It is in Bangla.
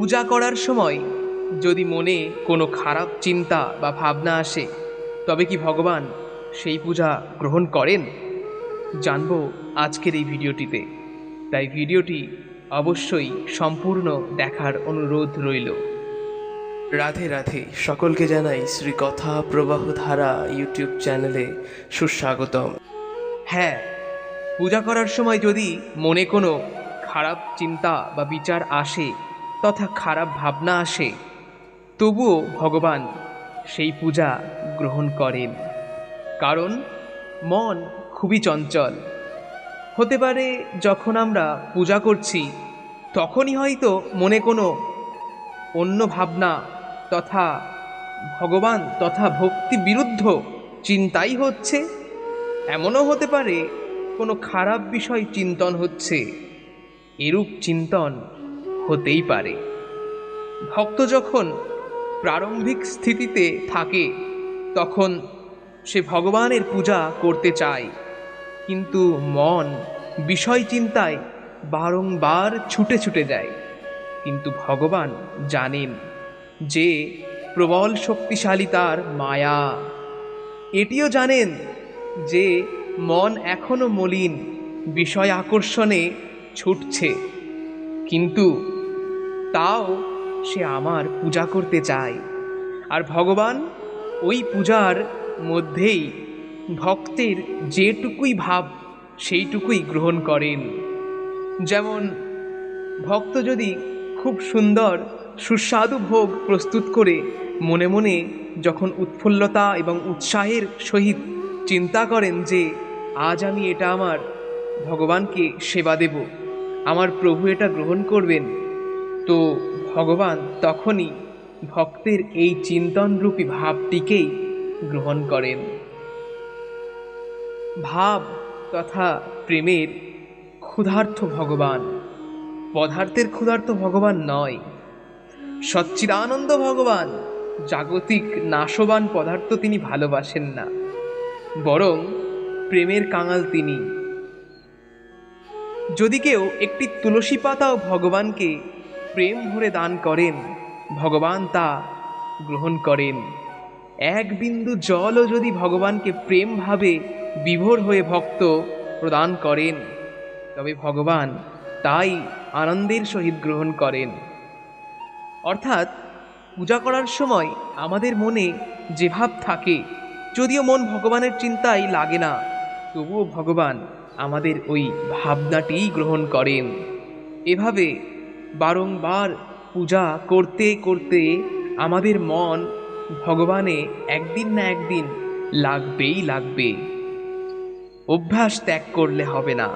পূজা করার সময় যদি মনে কোনো খারাপ চিন্তা বা ভাবনা আসে তবে কি ভগবান সেই পূজা গ্রহণ করেন? জানব আজকের এই ভিডিওটিতে। তাই ভিডিওটি অবশ্যই সম্পূর্ণ দেখার অনুরোধ রইল। রাধে রাধে সকলকে জানাই শ্রী কথা প্রবাহ ধারা ইউটিউব চ্যানেলে সুস্বাগতম। হ্যাঁ পূজা করার সময় যদি মনে কোনো খারাপ চিন্তা বা বিচার আসে তথা খারাপ ভাবনা আসে, তবুও ভগবান সেই পূজা গ্রহণ করেন। কারণ মন খুবই চঞ্চল। হতে পারে যখন আমরা পূজা করছি, তখনই হয়তো মনে কোনো অন্য ভাবনা তথা ভগবান তথা ভক্তি বিরুদ্ধ চিন্তাই হচ্ছে। এমনও হতে পারে কোনো খারাপ বিষয় চিন্তন হচ্ছে। এরূপ চিন্তন হতেই পারে। ভক্ত যখন প্রারম্ভিক স্থিতিতে থাকে, তখন সে ভগবানের পূজা করতে চায়। কিন্তু মন বিষয় চিন্তায় বারংবার ছুটে ছুটে যায়। কিন্তু ভগবান জানেন যে প্রবল শক্তিশালী তার মায়া। এটিও জানেন যে মন এখনও মলিন, বিষয় আকর্ষণে ছুটছে। কিন্তু তাও সে আমার পূজা করতে চায়। আর ভগবান ওই পূজার মধ্যেই ভক্তের যেটুকুই ভাব, সেইটুকুই গ্রহণ করেন। যেমন ভক্ত যদি খুব সুন্দর, সুস্বাদু ভোগ প্রস্তুত করে মনে মনে যখন উৎফুল্লতা এবং উৎসাহের সহিত চিন্তা করেন যে, আজ আমি এটা আমার ভগবানকে সেবা দেব, আমার প্রভু এটা গ্রহণ করবেন। তো ভগবান তখনই ভক্তের এই চিন্তনরূপী ভাবটিকেই গ্রহণ করেন। ভাব তথা প্রেমের ক্ষুধার্থ ভগবান, পদার্থের ক্ষুধার্থ ভগবান নয়। সচ্চিদানন্দ ভগবান জাগতিক নাশবান পদার্থ তিনি ভালোবাসেন না, বরং প্রেমের কাঙাল তিনি। যদি কেউ একটি তুলসী পাতাও ভগবানকে প্রেম ভরে দান করেন, ভগবান তা গ্রহণ করেন। এক বিন্দু জলও যদি ভগবানকে প্রেমভাবে বিভোর হয়ে ভক্ত প্রদান করেন, তবে ভগবান তাই আনন্দের সহিত গ্রহণ করেন। অর্থাৎ পূজা করার সময় আমাদের মনে যে ভাব থাকে, যদিও মন ভগবানের চিন্তায় লাগে না, তবুও ভগবান আমাদের ওই ভাবনাটিই গ্রহণ করেন। এভাবে বারংবার পূজা করতে করতে আমাদের মন ভগবানে একদিন না একদিন লাগবেই লাগবে। অভ্যাস ত্যাগ করলে হবে না।